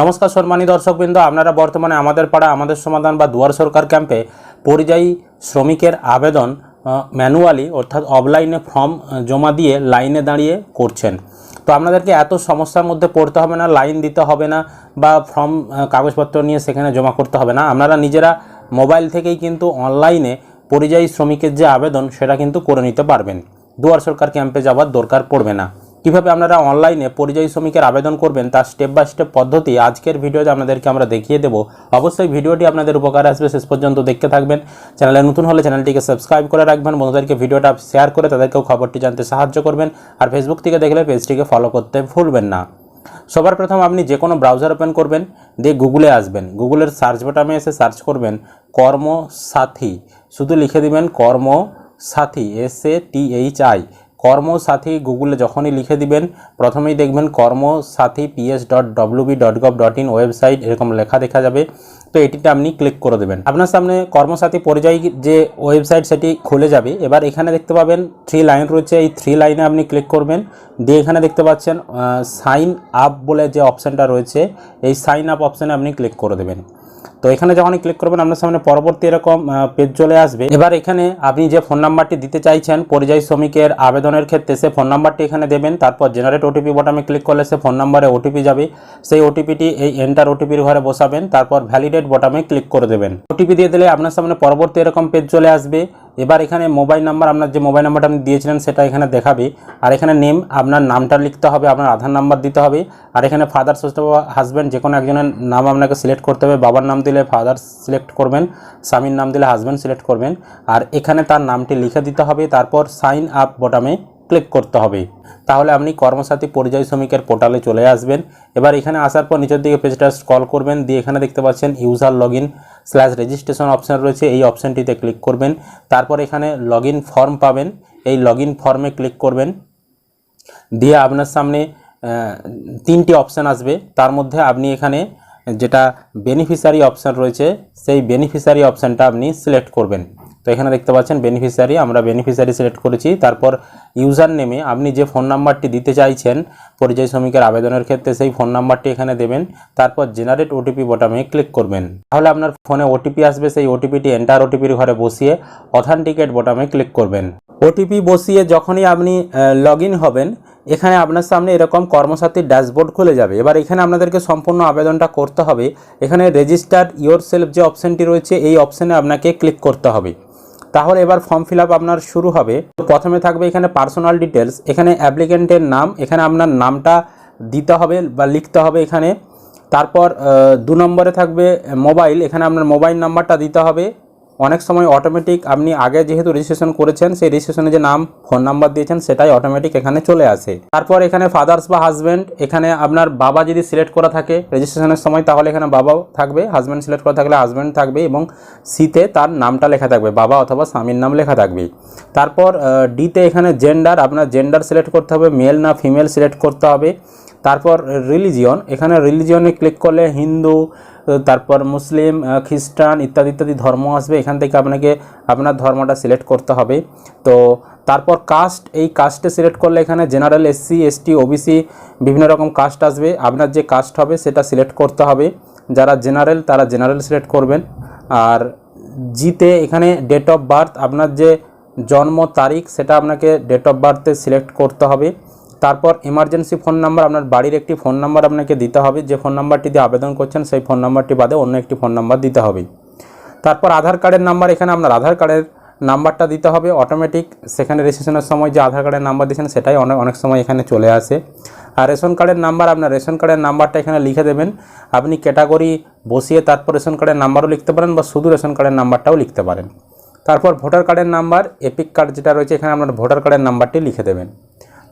নমস্কার সম্মানী দর্শকবৃন্দ, আপনারা বর্তমানে আমাদের পাড়া, আমাদের সমাধান বা দুয়ার সরকার ক্যাম্পে পরিযায়ী শ্রমিকের আবেদন ম্যানুয়ালি অর্থাৎ অফলাইনে ফর্ম জমা দিয়ে লাইনে দাঁড়িয়ে করছেন। তো আপনাদেরকে এত সমস্যার মধ্যে পড়তে হবে না লাইন দিতে হবে না বা ফর্ম কাগজপত্র নিয়ে সেখানে জমা করতে হবে না। আপনারা নিজেরা মোবাইল থেকেই কিন্তু অনলাইনে পরিযায়ী শ্রমিকের যে আবেদন, সেটা কিন্তু করে নিতে পারবেন। দুয়ার সরকার ক্যাম্পে যাওয়ার দরকার পড়বে না। কীভাবে আপনারা অনলাইনে পরিযায়ী শ্রমিকের আবেদন করবেন তার স্টেপ বাই স্টেপ পদ্ধতি আজকের ভিডিওতে আপনাদেরকে আমরা দেখিয়ে দেবো। অবশ্যই ভিডিওটি আপনাদের উপকারে আসবে, শেষ পর্যন্ত দেখতে থাকবেন। চ্যানেলে নতুন হলে চ্যানেলটিকে সাবস্ক্রাইব করে রাখবেন, বন্ধুদেরকে ভিডিওটা শেয়ার করে তাদেরকেও খবরটি জানতে সাহায্য করবেন। আর ফেসবুক থেকে দেখলে পেজটিকে ফলো করতে ভুলবেন না। সবার প্রথম আপনি যে কোনো ব্রাউজার ওপেন করবেন, দিয়ে গুগলে আসবেন। গুগলের সার্চ বাটামে এসে সার্চ করবেন কর্মসাথী। শুধু লিখে দিবেন Karmasathi S A T H I Karmasathi গুগলে যখনই লিখে দিবেন, প্রথমেই দেখবেন Karmasathi PS dot WB dot gov dot in website এরকম লেখা দেখা যাবে। তো এটিতে আপনি ক্লিক করে দেবেন। আপনার সামনে কর্মসাথী পরিযায়ী যে ওয়েবসাইট সেটি খুলে যাবে। এবার এখানে দেখতে পাবেন থ্রি লাইন রয়েছে। এই থ্রি লাইনে আপনি ক্লিক করবেন। দিয়ে এখানে দেখতে পাচ্ছেন সাইন আপ বলে যে অপশানটা রয়েছে, এই সাইন আপ অপশানে আপনি ক্লিক করে দেবেন। তো এখানে যখনই ক্লিক করবেন, আপনার সামনে পরবর্তী এরকম পেজ চলে আসবে। এবার এখানে আপনি যে ফোন নাম্বারটি দিতে চাইছেন, পরিযায়ী শ্রমিকের আবেদনের ক্ষেত্রে সে ফোন নাম্বারটি এখানে দেবেন। তারপর জেনারেট ওটিপি বটামে ক্লিক করলে সে ফোন নাম্বারে ওটিপি যাবে। সেই ওটিপিটি এই এন্টার ওটিপির ঘরে বসাবেন, তারপর ভ্যালিডেট বটামে ক্লিক করে দেবেন। ওটিপি দিয়ে দিলে আপনার সামনে পরবর্তী এরকম পেজ চলে আসবে। এবার এখানে মোবাইল নাম্বার আপনার যে মোবাইল নাম্বারটা আপনি দিয়েছিলেন, সেটা এখানে দেখাবে। আর এখানে নেম আপনার নামটা লিখতে হবে, আপনার আধার নাম্বার দিতে হবে। আর এখানে ফাদার সিস্টার হাজব্যান্ড যে কোনো একজনের নাম আপনাকে সিলেক্ট করতে হবে, বাবার নাম দিলে ফাদার সিলেক্ট করবেন, স্বামীর নাম দিলে হাজব্যান্ড সিলেক্ট করবেন, আর এখানে তার নামটি লিখে দিতে হবে, তারপর সাইন আপ বটামে ক্লিক করতে হবে। তাহলে আপনি কর্মসাথী পরিযায়ী শ্রমিকের পোর্টালে চলে আসবেন। এবার এখানে আসার পর নিচের দিকে পেজটা স্ক্রল করবেন, দিয়ে এখানে দেখতে পাচ্ছেন user log in slash registration option রয়েছে, এই অপশানটিতে ক্লিক করবেন। তারপর এখানে লগ ফর্ম পাবেন, এই লগ ফর্মে ক্লিক করবেন। দিয়ে আপনার সামনে তিনটি অপশান আসবে, তার মধ্যে আপনি এখানে যেটা বেনিফিশিয়ারি অপশান রয়েছে, সেই বেনিফিশিয়ারি অপশানটা আপনি সিলেক্ট করবেন। তো এখানে দেখতে পাচ্ছেন বেনিফিশিয়ারি আমরা বেনিফিশিয়ারি সিলেক্ট করেছি। তারপর ইউজার নেমে আপনি যে ফোন নাম্বারটি দিতে চাইছেন পরিযায়ী শ্রমিকের আবেদনের ক্ষেত্রে সেই ফোন নাম্বারটি এখানে দেবেন। তারপর জেনারেট ওটিপি বটামে ক্লিক করবেন। তাহলে আপনার ফোনে ওটিপি আসবে, সেই ওটিপিটি এন্টার ওটিপির ঘরে বসিয়ে অথেন্টিকেট বটামে ক্লিক করবেন। ওটিপি বসিয়ে যখনই আপনি লগ হবেন, এখানে আপনার সামনে এরকম কর্মসাথীর ড্যাশবোর্ড খুলে যাবে। এবার এখানে আপনাদেরকে সম্পূর্ণ আবেদনটা করতে হবে। এখানে রেজিস্টার ইয়োর সেলফ যে অপশানটি রয়েছে, এই অপশানে আপনাকে ক্লিক করতে হবে। তাহলে এবার ফর্ম ফিল আপ আপনার শুরু হবে। প্রথমে থাকবে এখানে পার্সোনাল ডিটেলস এখানে অ্যাপ্লিকেন্টের নাম, এখানে আপনার নামটা দিতে হবে বা লিখতে হবে এখানে। তারপর দু নম্বরে থাকবে মোবাইল এখানে আপনার মোবাইল নাম্বারটা দিতে হবে। অনেক সময় অটোমেটিক আপনি আগে যেহেতু রেজিস্ট্রেশন করেছেন, সেই রেজিস্ট্রেশনে যে নাম ফোন নাম্বার দিয়েছেন, সেটাই অটোমেটিক এখানে চলে আসে। তারপর এখানে ফাদার্স বা হাজব্যান্ড এখানে আপনার বাবা যদি সিলেক্ট করা থাকে রেজিস্ট্রেশনের সময়, তাহলে এখানে বাবাও থাকবে হাজব্যান্ড সিলেক্ট করা থাকলে হাজব্যান্ড থাকবে এবং সিতে তার নামটা লেখা থাকবে, বাবা অথবা স্বামীর নাম লেখা থাকবে। তারপর ডিতে এখানে জেন্ডার আপনার জেন্ডার সিলেক্ট করতে হবে মেল না ফিমেল সিলেক্ট করতে হবে। তারপর রিলিজিয়ন এখানে রিলিজিয়নে ক্লিক করলে হিন্দু তারপর মুসলিম খ্রিস্টান ইত্যাদি ইত্যাদি ধর্ম আসবে, এখান থেকে আপনাকে আপনার ধর্মটা সিলেক্ট করতে হবে। তো তারপর কাস্ট এই কাস্টে সিলেক্ট করলে এখানে জেনারেল এসসি এসটি ওবিসি বিভিন্ন রকম কাস্ট আসবে। আপনার যে কাস্ট হবে সেটা সিলেক্ট করতে হবে। যারা জেনারেল তারা জেনারেল সিলেক্ট করবেন। আর জিতে এখানে ডেট অফ বার্থ আপনার যে জন্ম তারিখ, সেটা আপনাকে ডেট অফ বার্থে সিলেক্ট করতে হবে। তারপর এমার্জেন্সি ফোন নাম্বার আপনার বাড়ির একটি ফোন নাম্বার আপনাকে দিতে হবে। যে ফোন নাম্বারটি দিয়ে আবেদন করছেন, সেই ফোন নাম্বারটি বাদে অন্য একটি ফোন নাম্বার দিতে হবে। তারপর আধার কার্ডের নাম্বার এখানে আপনার আধার কার্ডের নাম্বারটা দিতে হবে। অটোমেটিক সেখানে রেজিস্ট্রেশনের সময় যে আধার কার্ডের নাম্বার দিয়েছেন, সেটাই অনেক অনেক সময় এখানে চলে আসে। আর রেশন কার্ডের নাম্বার আপনার রেশন কার্ডের নাম্বারটা এখানে লিখে দেবেন। আপনি ক্যাটাগরি বসিয়ে তারপর রেশন কার্ডের নাম্বারও লিখতে পারেন বা শুধু রেশন কার্ডের নাম্বারটাও লিখতে পারেন। তারপর ভোটার কার্ডের নাম্বার এপিক কার্ড যেটা রয়েছে, এখানে আপনার ভোটার কার্ডের নাম্বারটি লিখে দেবেন।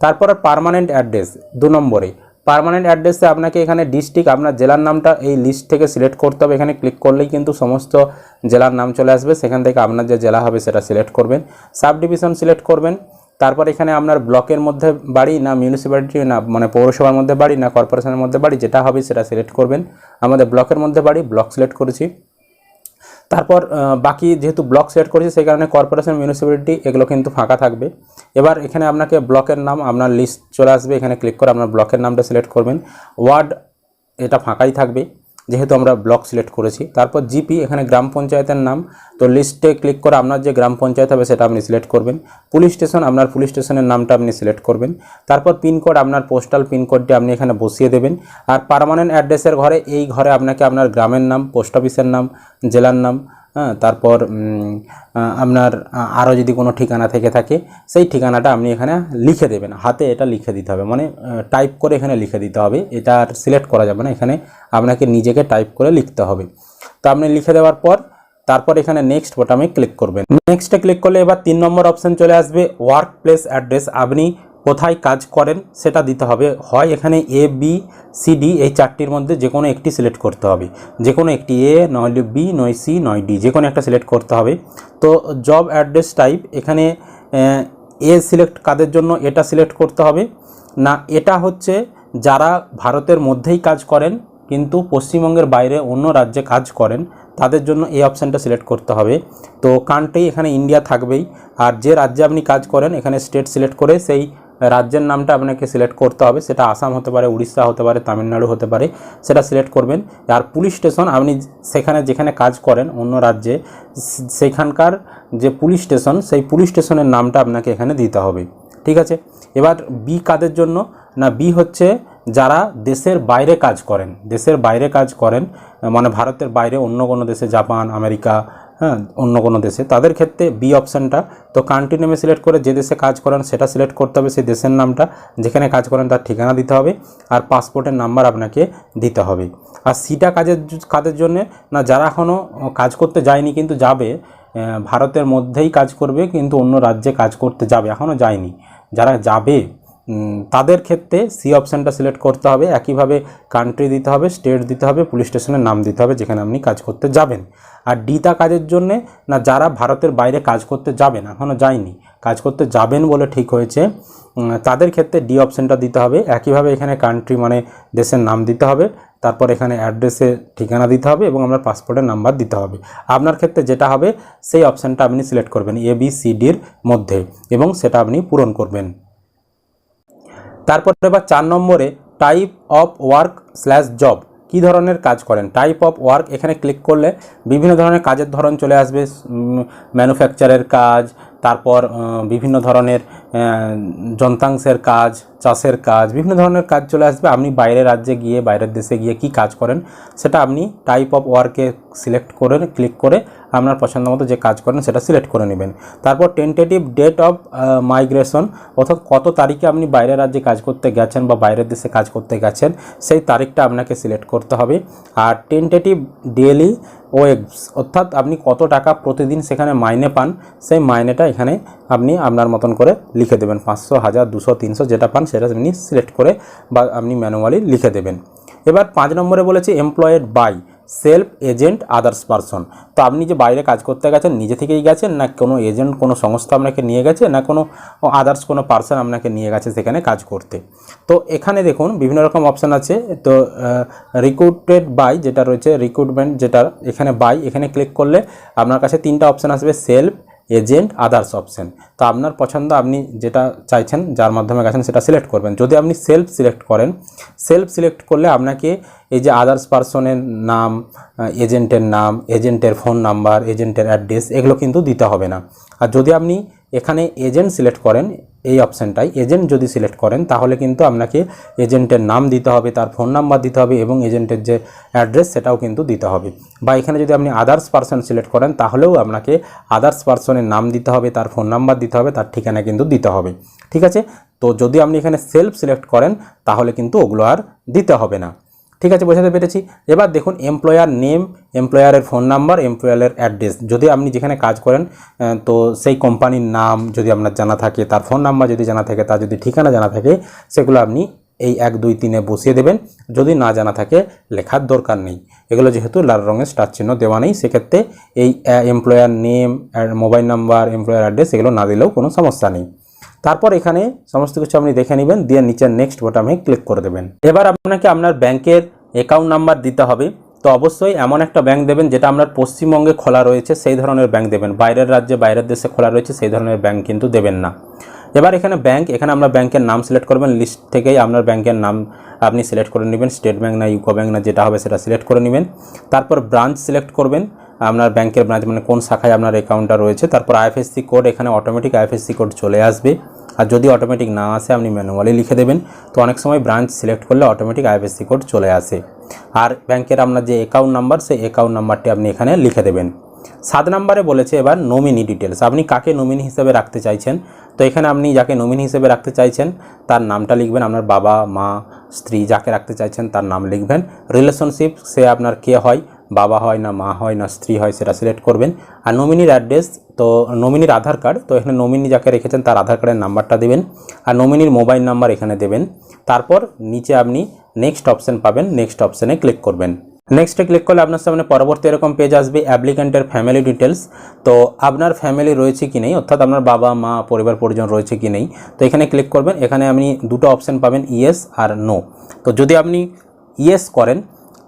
তারপরে পার্মানেন্ট অ্যাড্রেস দু নম্বরে। পারমানেন্ট অ্যাড্রেসে আপনাকে এখানে ডিস্ট্রিক্ট আপনার জেলার নামটা এই লিস্ট থেকে সিলেক্ট করতে হবে। এখানে ক্লিক করলেই কিন্তু সমস্ত জেলার নাম চলে আসবে। সেখান থেকে আপনার যে জেলা হবে সেটা সিলেক্ট করবেন। সাব ডিভিশন সিলেক্ট করবেন। তারপর এখানে আপনার ব্লকের মধ্যে বাড়ি, না মিউনিসিপ্যালিটি না মানে পৌরসভার মধ্যে বাড়ি, না কর্পোরেশনের মধ্যে বাড়ি, যেটা হবে সেটা সিলেক্ট করবেন। আমাদের ব্লকের মধ্যে বাড়ি ব্লক সিলেক্ট করেছি। তারপর বাকি যেহেতু ব্লক সেট করেছি, সেই কারণে কর্পোরেশন মিউনিসিপ্যালিটি এগুলো কিন্তু ফাঁকা থাকবে। এবার এখানে আপনাকে ব্লকের নাম, আপনার লিস্ট চলে আসবে। এখানে ক্লিক করে আপনার ব্লকের নামটা সিলেক্ট করবেন। ওয়ার্ড এটা ফাঁকাই থাকবে। যেহেতু আমরা ব্লক সিলেক্ট করেছি। তারপর জিপি এখানে গ্রাম পঞ্চায়েতের নাম। তো লিস্টে ক্লিক করে আপনার যে গ্রাম পঞ্চায়েত হবে সেটা আপনি সিলেক্ট করবেন। পুলিশ স্টেশন আপনার পুলিশ স্টেশনের নামটা আপনি সিলেক্ট করবেন। তারপর পিনকোড আপনার পোস্টাল পিনকোডটি আপনি এখানে বসিয়ে দেবেন। আর পারমানেন্ট অ্যাড্রেসের ঘরে, এই ঘরে আপনাকে আপনার গ্রামের নাম পোস্ট অফিসের নাম, জেলার নাম হ্যাঁ তারপর আপনার আরও যদি কোনো ঠিকানা থেকে থাকে, সেই ঠিকানাটা আপনি এখানে লিখে দেবেন। হাতে এটা লিখে দিতে হবে। মানে টাইপ করে এখানে লিখে দিতে হবে। এটা আর সিলেক্ট করা যাবে না। এখানে আপনাকে নিজেকে টাইপ করে লিখতে হবে। তো আপনি লিখে দেওয়ার পর, তারপর এখানে নেক্সট বোটামে ক্লিক করবেন। নেক্সটে ক্লিক করলে এবার তিন নম্বর অপশন চলে আসবে। ওয়ার্ক প্লেস অ্যাড্রেস আপনি কোথায় কাজ করেন সেটা দিতে হবে। হয় এখানে এ বি সি ডি এই চারটির মধ্যে যে কোনো একটি সিলেক্ট করতে হবে। যে কোনো একটি এ নইলে বি নয় সি নয় ডি যে কোনো একটা সিলেক্ট করতে হবে। তো জব অ্যাড্রেস টাইপ এখানে, এ সিলেক্ট কাদের জন্য এটা সিলেক্ট করতে হবে। না, এটা হচ্ছে যারা ভারতের মধ্যেই কাজ করেন কিন্তু পশ্চিমবঙ্গের বাইরে অন্য রাজ্যে কাজ করেন, তাদের জন্য এই অপশানটা সিলেক্ট করতে হবে। তো কান্ট্রি এখানে ইন্ডিয়া থাকবেই। আর যে রাজ্যে আপনি কাজ করেন, এখানে স্টেট সিলেক্ট করে সেই রাজ্যের নামটা আপনাকে সিলেক্ট করতে হবে। সেটা আসাম হতে পারে, উড়িষ্যা হতে পারে, তামিলনাড়ু হতে পারে, সেটা সিলেক্ট করবেন। আর পুলিশ স্টেশন আপনি সেখানে যেখানে কাজ করেন অন্য রাজ্যে, সেখানকার যে পুলিশ স্টেশন সেই পুলিশ স্টেশনের নামটা আপনাকে এখানে দিতে হবে। ঠিক আছে? এবার বি কাদের জন্য? না বি হচ্ছে যারা দেশের বাইরে কাজ করেন। দেশের বাইরে কাজ করেন মানে ভারতের বাইরে অন্য কোনো দেশে, জাপান, আমেরিকা হ্যাঁ অন্য কোনো দেশে। তাদের ক্ষেত্রে বি অপশানটা তো কান্ট্রি নেমে সিলেক্ট করে যে দেশে কাজ করেন সেটা সিলেক্ট করতে হবে সেই দেশের নামটা, যেখানে কাজ করেন তার ঠিকানা দিতে হবে আর পাসপোর্টের নাম্বার আপনাকে দিতে হবে। আর সিটা কাজের কাদের জন্যে, না যারা এখনও কাজ করতে যায়নি কিন্তু যাবে ভারতের মধ্যেই কাজ করবে কিন্তু অন্য রাজ্যে কাজ করতে যাবে এখনও যায়নি। যারা যাবে তাদের ক্ষেত্রে সি অপশানটা সিলেক্ট করতে হবে, একইভাবে কান্ট্রি দিতে হবে স্টেট দিতে হবে পুলিশ স্টেশনের নাম দিতে হবে যেখানে আপনি কাজ করতে যাবেন। আর ডিটা কাজের জন্যে না, যারা ভারতের বাইরে কাজ করতে যাবেন এখনও যায়নি, কাজ করতে যাবেন বলে ঠিক হয়েছে তাদের ক্ষেত্রে ডি অপশানটা দিতে হবে, একইভাবে এখানে কান্ট্রি মানে দেশের নাম দিতে হবে, তারপর এখানে অ্যাড্রেসে ঠিকানা দিতে হবে এবং আপনার পাসপোর্টের নাম্বার দিতে হবে। আপনার ক্ষেত্রে যেটা হবে, সেই অপশানটা আপনি সিলেক্ট করবেন এ বি সি ডির মধ্যে এবং সেটা আপনি পূরণ করবেন। তারপর এবার চার নম্বরে type of work slash job কী ধরনের কাজ করেন? টাইপ অফ ওয়ার্ক এখানে ক্লিক করলে বিভিন্ন ধরনের কাজের ধরন চলে আসবে। ম্যানুফ্যাকচারের কাজ, তারপর বিভিন্ন ধরনের যন্ত্রাংশের কাজ, চাষের কাজ, বিভিন্ন ধরনের কাজ চলে আসবে। আপনি বাইরের রাজ্যে গিয়ে, বাইরের দেশে গিয়ে কি কাজ করেন, সেটা আপনি টাইপ অফ ওয়ার্কে সিলেক্ট করে ক্লিক করে আপনার পছন্দ মতো যে কাজ করেন, সেটা সিলেক্ট করে নেবেন। তারপর টেন্টেটিভ ডেট অফ মাইগ্রেশন অর্থাৎ কত তারিখে আপনি বাইরের রাজ্যে কাজ করতে গেছেন বা বাইরের দেশে কাজ করতে গেছেন, সেই তারিখটা আপনাকে সিলেক্ট করতে হবে। আর টেন্টেটিভ ডেলি ওয়েবস, অর্থাৎ আপনি কত টাকা প্রতিদিন সেখানে মাইনে পান, সেই মাইনেটা এখানে আপনি আপনার মতন করে লিখে দেবেন। পাঁচশো, হাজার, দুশো, তিনশো যেটা পান সেটা আপনি সিলেক্ট করে বা আপনি ম্যানুয়ালি লিখে দেবেন। এবার পাঁচ নম্বরে বলেছে employed by self agent others person. তো আপনি যে বাইরে কাজ করতে গেছেন, নিজে থেকেই গেছেন, না কোনো এজেন্ট, কোনো সংস্থা আপনাকে নিয়ে গেছে, না কোনো আদার্স কোনো পার্সন আপনাকে নিয়ে গেছে সেখানে কাজ করতে? তো এখানে দেখুন, বিভিন্ন রকম অপশান আছে। তো রিক্রুটেড বাই যেটা রয়েছে রিক্রুটমেন্ট যেটা এখানে বাই এখানে ক্লিক করলে আপনার কাছে তিনটা অপশান আসবে সেলফ এজেন্ট আদার্স অপশান তো আপনার পছন্দ, আপনি যেটা চাইছেন, যার মাধ্যমে গেছেন, সেটা সিলেক্ট করবেন। যদি আপনি সেলফ সিলেক্ট করেন সেলফ সিলেক্ট করলে আপনাকে এই যে আদার্স পার্সনের নাম এজেন্টের নাম এজেন্টের ফোন নাম্বার এজেন্টের অ্যাড্রেস এগুলো কিন্তু দিতে হবে না। আর যদি আপনি এখানে এজেন্ট সিলেক্ট করেন এই অপশানটাই এজেন্ট যদি সিলেক্ট করেন, তাহলে কিন্তু আপনাকে এজেন্টের নাম দিতে হবে, তার ফোন নাম্বার দিতে হবে এবং এজেন্টের যে অ্যাড্রেস সেটাও কিন্তু দিতে হবে। বা এখানে যদি আপনি আদার্স পার্সন সিলেক্ট করেন, তাহলেও আপনাকে আদার্স পার্সনের নাম দিতে হবে, তার ফোন নাম্বার দিতে হবে, তার ঠিকানা কিন্তু দিতে হবে। ঠিক আছে? তো যদি আপনি এখানে সেলফ সিলেক্ট করেন, তাহলে কিন্তু ওগুলো আর দিতে হবে না। ঠিক আছে, বোঝাতে পেরেছি। এবার দেখুন এমপ্লয়ার নেম এমপ্লয়ারের ফোন নাম্বার এমপ্লয়ারের অ্যাড্রেস যদি আপনি যেখানে কাজ করেন তো সেই কোম্পানির নাম যদি আপনার জানা থাকে, তার ফোন নাম্বার যদি জানা থাকে, তার যদি ঠিকানা জানা থাকে, সেগুলো আপনি এই এক, দুই, তিনে বসিয়ে দেবেন। যদি না জানা থাকে, লেখার দরকার নেই। এগুলো যেহেতু লাল রঙের স্টার চিহ্ন দেওয়া নেই, সেক্ষেত্রে এই employer name mobile number employer address এগুলো না দিলেও কোনো সমস্যা নেই। তারপর এখানে সমস্ত কিছু আপনি দেখে নেবেন, দিয়ে নিচের নেক্সট বোটামে ক্লিক করে দেবেন। এবার আপনাকে আপনার ব্যাংকের অ্যাকাউন্ট নাম্বার দিতে হবে। তো অবশ্যই এমন একটা ব্যাংক দেবেন যেটা আপনার পশ্চিমবঙ্গে খোলা রয়েছে, সেই ধরনের ব্যাংক দেবেন। বাইরের রাজ্যে, বাইরের দেশে খোলা রয়েছে, সেই ধরনের ব্যাংক কিন্তু দেবেন না। এবার এখানে ব্যাংক, এখানে আমরা ব্যাংকের নাম সিলেক্ট করবেন। লিস্ট থেকেই আপনার ব্যাংকের নাম আপনি সিলেক্ট করে নেবেন। স্টেট ব্যাংক না, ইউকো ব্যাংক না, যেটা হবে সেটা সিলেক্ট করে নেবেন। তারপর ব্রাঞ্চ সিলেক্ট করবেন। আপনার ব্যাংকের ব্রাঞ্চ মানে কোন শাখায় আপনার অ্যাকাউন্টটা রয়েছে। তারপর আইএফএসসি কোড, এখানে অটোমেটিক আইএফএসসি কোড চলে আসবে। আর যদি অটোমেটিক না আসে, আপনি ম্যানুয়ালি লিখে দেবেন। তো অনেক সময় ব্রাঞ্চ সিলেক্ট করলে অটোমেটিক আইএফএসসি কোড চলে আসে। আর ব্যাংকের আপনার যে অ্যাকাউন্ট নাম্বার সেই অ্যাকাউন্ট নাম্বারটি আপনি এখানে লিখে দেবেন। সাত নম্বরে বলেছে এবার নমিনি ডিটেলস আপনি কাকে নমিনি হিসেবে রাখতে চাইছেন? তো এখানে আপনি যাকে নমিনি হিসেবে রাখতে চাইছেন, তার নামটা লিখবেন। আপনার বাবা, মা, স্ত্রী যাকে রাখতে চাইছেন, তার নাম লিখবেন। রিলেশনশিপ সে আপনার কে হয়? বাবা হয় না, মা হয় না, স্ত্রী হয় সেটা সিলেক্ট করবেন। আর নমিনির অ্যাড্রেস তো নমিনির আধার কার্ড তো এখানে নমিনি যাকে রেখেছেন তার আধার কার্ডের নাম্বারটা দেবেন। আর নমিনির মোবাইল নাম্বার এখানে দেবেন। তারপর নিচে আপনি নেক্সট অপশান পাবেন নেক্সট অপশানে ক্লিক করবেন। নেক্সটে ক্লিক করলে আপনার সামনে পরবর্তী এরকম পেজ আসবে অ্যাপ্লিক্যান্টের ফ্যামিলি ডিটেলস তো আপনার ফ্যামিলি রয়েছে কি নেই, অর্থাৎ আপনার বাবা, মা, পরিবার, পরিজন রয়েছে কি নেই, তো এখানে ক্লিক করবেন। এখানে আপনি দুটো অপশান পাবেন ইয়েস আর নো তো যদি আপনি ইয়েস করেন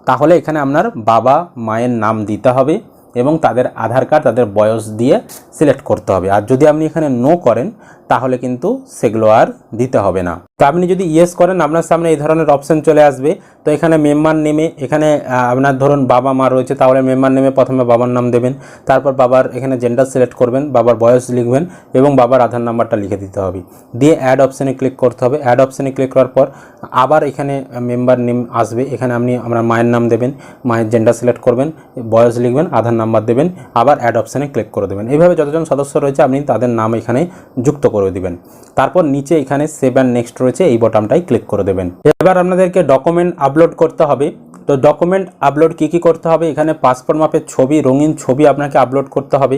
তাহলে এখানে আপনার বাবা মায়ের নাম দিতে হবে এবং তাদের আধার কার্ড, তাদের বয়স দিয়ে সিলেক্ট করতে হবে। আর যদি আপনি এখানে নো করেন তাহলে কিন্তু সেগুলো আর দিতে হবে না। তো আপনি যদি ইয়েস করেন, আপনার সামনে এই ধরনের অপশন চলে আসবে। তো এখানে মেম্বার নেমে এখানে আপনার ধরুন বাবা মা রয়েছে, তাহলে মেম্বার নেমে প্রথমে বাবার নাম দেবেন। তারপর বাবার এখানে জেন্ডার সিলেক্ট করবেন, বাবার বয়স লিখবেন এবং বাবার আধার নাম্বারটা লিখে দিতে হবে। দিয়ে অ্যাড অপশানে ক্লিক করতে হবে। অ্যাড অপশানে ক্লিক করার পর আবার এখানে মেম্বার নেম আসবে। এখানে আপনি আপনার মায়ের নাম দেবেন, মায়ের জেন্ডার সিলেক্ট করবেন, বয়স লিখবেন আধার নাম্বার দেবেন, আবার অ্যাড অপশানে ক্লিক করে দেবেন। এইভাবে যতজন সদস্য রয়েছে, আপনি তাদের নাম এখানে যুক্ত করে দিবেন। তারপর নিচে এখানে সেভ অ্যান্ড নেক্সট রয়েছে, এই বটনটাই ক্লিক করে দেবেন। এবার আপনাদেরকে ডকুমেন্ট আপলোড করতে হবে। তো ডকুমেন্ট আপলোড কী কী করতে হবে? এখানে পাসপোর্ট মাপের ছবি, রঙিন ছবি আপনাকে আপলোড করতে হবে।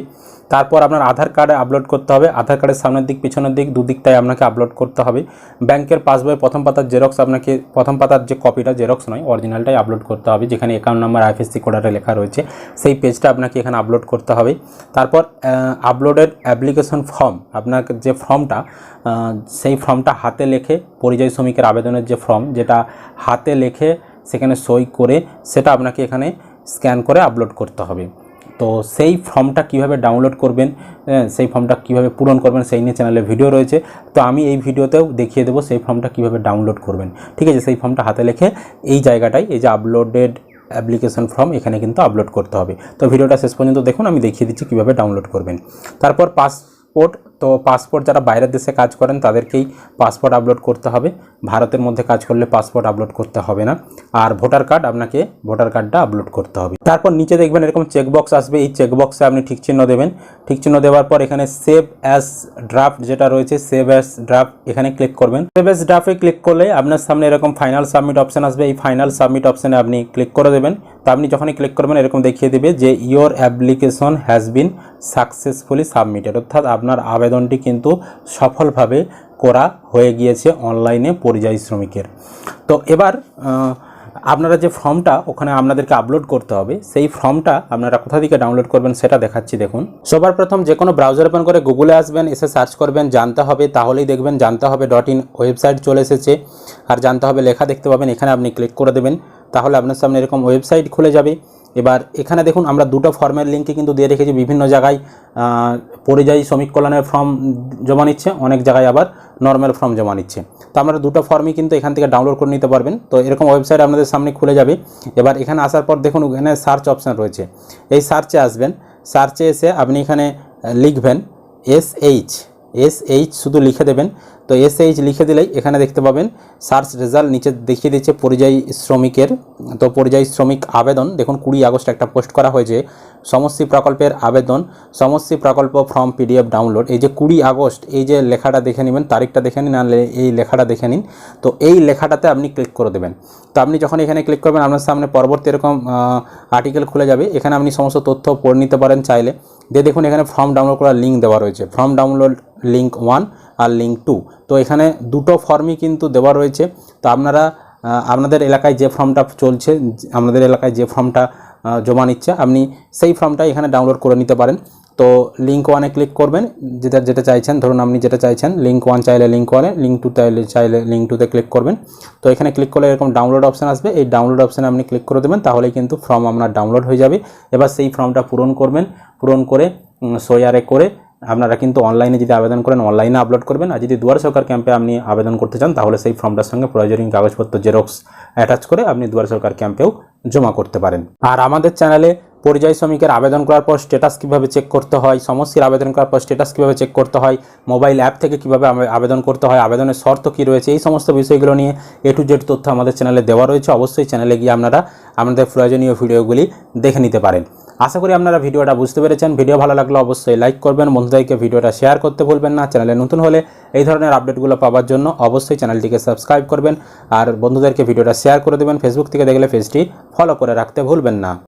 তারপর আপনার আধার কার্ডে আপলোড করতে হবে। আধার কার্ডের সামনের দিক, পিছনের দিক দুদিকটাই আপনাকে আপলোড করতে হবে। ব্যাংকের পাসবইয়ের প্রথম পাতার জেরক্স আপনাকে, প্রথম পাতার যে কপিটা জেরক্স নয় অরিজিনালটাই আপলোড করতে হবে। যেখানে অ্যাকাউন্ট নাম্বার আইএফএসসি কোডারে লেখা রয়েছে, সেই পেজটা আপনাকে এখানে আপলোড করতে হবে। তারপর আপলোডেড অ্যাপ্লিকেশন ফর্ম আপনার যে ফর্মটা সেই ফর্মটা হাতে লেখে পরিযায়ী শ্রমিকের আবেদনের যে ফর্ম যেটা হাতে লেখে সেখানে সই করে সেটা আপনাকে এখানে স্ক্যান করে আপলোড করতে হবে। তো সেই ফর্মটা কীভাবে ডাউনলোড করবেন হ্যাঁ, সেই ফর্মটা কীভাবে পূরণ করবেন সেই নিয়ে চ্যানেলে ভিডিও রয়েছে। তো আমি এই ভিডিওতেও দেখিয়ে দেবো সেই ফর্মটা কীভাবে ডাউনলোড করবেন। ঠিক আছে সেই ফর্মটা হাতে লিখে এই জায়গাটায় এই যে আপলোডেড অ্যাপ্লিকেশন ফর্ম এখানে কিন্তু আপলোড করতে হবে। তো ভিডিওটা শেষ পর্যন্ত দেখুন আমি দেখিয়ে দিচ্ছি কীভাবে ডাউনলোড করবেন। তারপর পাসপোর্ট তো পাসপোর্ট যারা বাইরের দেশে কাজ করেন, তাদেরকেই পাসপোর্ট আপলোড করতে হবে। ভারতের মধ্যে কাজ করলে পাসপোর্ট আপলোড করতে হবে না। আর ভোটার কার্ড আপনাকে ভোটার কার্ডটা আপলোড করতে হবে। তারপর নিচে দেখবেন এরকম চেকবক্স আসবে। এই চেকবক্সে আপনি ঠিক চিহ্ন দেবেন। ঠিক চিহ্ন দেওয়ার পর এখানে সেভ অ্যাজ ড্রাফট যেটা রয়েছে সেভ অ্যাজ ড্রাফট এখানে ক্লিক করবেন। সেভ অ্যাজ ড্রাফটে ক্লিক করলে আপনার সামনে এরকম ফাইনাল সাবমিট অপশন আসবে। এই ফাইনাল সাবমিট অপশনে আপনি ক্লিক করে দেবেন। আপনি যখনই ক্লিক করবেন, এরকম দেখিয়ে দেবে যে your application has been successfully submitted অর্থাৎ আপনার আবেদনটি কিন্তু সফলভাবে করা হয়ে গিয়েছে অনলাইনে পরিযায়ী শ্রমিকের। তো এবার আপনারা যে ফর্মটা ওখানে আপনাদেরকে আপলোড করতে হবে, সেই ফর্মটা আপনারা কোথা থেকে ডাউনলোড করবেন সেটা দেখাচ্ছি, দেখুন। সবার প্রথম যে কোনো ব্রাউজার ওপেন করে গুগলে আসবেন, এসে সার্চ করবেন, জানতে হবে, তাহলেই দেখবেন জানতে হবে ডট ইন ওয়েবসাইট চলে এসেছে। আর জানতে হবে লেখা দেখতে পাবেন, এখানে আপনি ক্লিক করে দেবেন। তাহলে আপনার সামনে এরকম ওয়েবসাইট খুলে যাবে। এবার এখানে দেখুন, আমরা দুটো ফর্মের লিঙ্কে কিন্তু দিয়ে রেখেছি, বিভিন্ন জায়গায় পরিযায়ী শ্রমিক কল্যাণের ফর্ম জমা নিচ্ছে, অনেক জায়গায় আবার নর্মাল ফর্ম জমা নিচ্ছে। তো আপনারা দুটো ফর্মই কিন্তু এখান থেকে ডাউনলোড করে নিতে পারবেন। তো এরকম ওয়েবসাইট আপনাদের সামনে খুলে যাবে। এবার এখানে আসার পর দেখুন এখানে সার্চ অপশান রয়েছে। এই সার্চে আসবেন। সার্চে এসে আপনি এখানে লিখবেন এস এইচ এস এইচ শুধু লিখে দেবেন। তো এস এইচ লিখে দিলেই এখানে দেখতে পাবেন সার্চ রেজাল্ট নিচে দেখিয়ে দিচ্ছে পরিযায়ী শ্রমিকের। তো পরিযায়ী শ্রমিক আবেদন, দেখুন কুড়ি আগস্ট একটা পোস্ট করা হয়েছে, সমষ্টি প্রকল্পের আবেদন, সমষ্টি প্রকল্প ফর্ম পিডিএফ ডাউনলোড এই যে কুড়ি আগস্ট, এই যে লেখাটা দেখে নেবেন, তারিখটা দেখে নিন আর এই লেখাটা দেখে নিন। তো এই লেখাটাতে আপনি ক্লিক করে দেবেন। তো আপনি যখন এখানে ক্লিক করবেন, আপনার সামনে পরবর্তী এরকম আর্টিকেল খুলে যাবে, এখানে আপনি সমস্ত তথ্য পড়ে নিতে পারেন চাইলে। দিয়ে দেখুন এখানে ফর্ম ডাউনলোড করার লিঙ্ক দেওয়া রয়েছে। ফর্ম ডাউনলোড লিঙ্ক ওয়ান আর লিঙ্ক টু তো এখানে দুটো ফর্মই কিন্তু দেওয়া রয়েছে। তো আপনারা আপনাদের এলাকায় যে ফর্মটা চলছে আপনাদের এলাকায় যে ফর্মটা জমা নিচ্ছে, আপনি সেই ফর্মটা এখানে ডাউনলোড করে নিতে পারেন। তো লিঙ্ক ওয়ানে ক্লিক করবেন, যেটা যেটা চাইছেন, ধরুন আপনি যেটা চাইছেন লিঙ্ক ওয়ান চাইলে লিঙ্ক ওয়ানে লিঙ্ক টু চাইলে চাইলে লিঙ্ক টুতে ক্লিক করবেন। তো এখানে ক্লিক করলে এরকম ডাউনলোড অপশান আসবে। এই ডাউনলোড অপশানে আপনি ক্লিক করে দেবেন, তাহলেই কিন্তু ফর্ম আপনার ডাউনলোড হয়ে যাবে। এবার সেই ফর্মটা পূরণ করবেন। পূরণ করে সয়ারে করে আপনারা কিন্তু অনলাইনে যদি আবেদন করেন অনলাইনে আপলোড করবেন। আর যদি দুয়ার সরকার ক্যাম্পে আপনি আবেদন করতে চান, তাহলে সেই ফর্মটার সঙ্গে প্রয়োজনীয় কাগজপত্র জেরক্স অ্যাটাচ করে আপনি দুয়ার সরকার ক্যাম্পেও জমা করতে পারেন। আর আমাদের চ্যানেলে পরিযায়ী শ্রমিকের আবেদন করার পর স্ট্যাটাস কীভাবে চেক করতে হয় সমস্যার আবেদন করার পর স্ট্যাটাস কীভাবে চেক করতে হয় মোবাইল অ্যাপ থেকে কীভাবে আবে- আবেদন করতে হয়, আবেদনের শর্ত কী রয়েছে, এই সমস্ত বিষয়গুলো নিয়ে এ টু জেড তথ্য আমাদের চ্যানেলে দেওয়া রয়েছে। অবশ্যই চ্যানেলে গিয়ে আপনারা আমাদের প্রয়োজনীয় ভিডিওগুলি দেখে নিতে পারেন। আশা করি আপনারা ভিডিওটা বুঝতে পেরেছেন। ভিডিও ভালো লাগলে অবশ্যই লাইক করবেন। বন্ধুদেরকে ভিডিওটা শেয়ার করতে ভুলবেন না। চ্যানেলে নতুন হলে এই ধরনের আপডেটগুলো পাওয়ার জন্য অবশ্যই চ্যানেলটিকে সাবস্ক্রাইব করবেন। আর বন্ধুদেরকে ভিডিওটা শেয়ার করে দেবেন। ফেসবুক থেকে দেখলে পেজটি ফলো করে রাখতে ভুলবেন না।